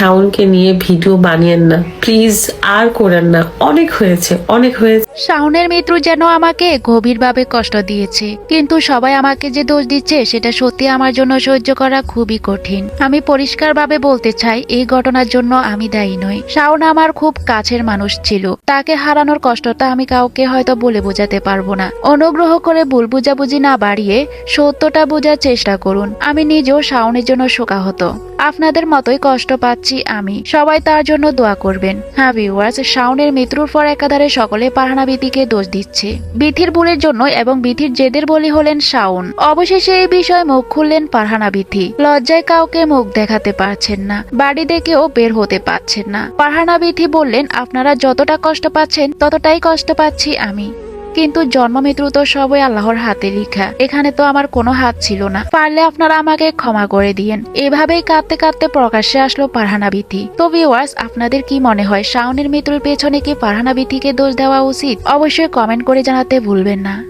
শাওনকে নিয়ে ভিডিও বানিয়েন না। প্লিজ আর করেন না। অনেক হয়েছে অনেক হয়েছে। শাওনের মৃত্যু যেন আমাকে গভীরভাবে কষ্ট দিয়েছে, কিন্তু সবাই আমাকে যে দোষ দিচ্ছে সেটা সত্যি আমার জন্য সহ্য করা খুবই কঠিন। আমি পরিষ্কারভাবে বলতে চাই, এই ঘটনার জন্য আমি দায়ী নই। শাওন আমার খুব কাছের মানুষ ছিল। তাকে হারানোর কষ্টটা আমি কাউকে হয়তো বলে বোঝাতে পারব না। অনুগ্রহ করে ভুল বুঝাবুঝি না বাড়িয়ে সত্যটা বোঝার চেষ্টা করুন। আমি নিজেও শাওনের জন্য শোকাহত। আপনাদের মতোই কষ্ট পাচ্ছি আমি। সবাই তার জন্য দোয়া করবেন। হ্যাঁ ভিউয়ার্স শাওনের মৃত্যুর পর একাধারে সকলে পাহানা বিধিকে দোষ দিচ্ছে। বিথির ভুলের জন্য এবং বিথির জেদের বলি হলেন শাওন। অবশেষে এই বিষয়ে মুখ খুললেন পারহানা বিথি। লজ্জায় কাউকে মুখ দেখাতে পারছেন না, বাড়ি দেখেও বের হতে পারছেন না। পারহানা বিথি বললেন, আপনারা যতটা কষ্ট পাচ্ছেন, ততটাই কষ্ট পাচ্ছি আমি। কিন্তু জন্ম মৃত্যু তো সবই আল্লাহর হাতে লিখা। এখানে তো আমার কোনো হাত ছিল না। পারলে আপনারা আমাকে ক্ষমা করে দিয়েন। এভাবেই কাঁদতে কাঁদতে প্রকাশ্যে আসলো পারহানা বিথি। তো ভিউয়ার্স আপনাদের কি মনে হয়, শাওনের মৃত্যুর পেছনে কি পারহানা বিথিকে দোষ দেওয়া উচিত? অবশ্যই কমেন্ট করে জানাতে ভুলবেন না।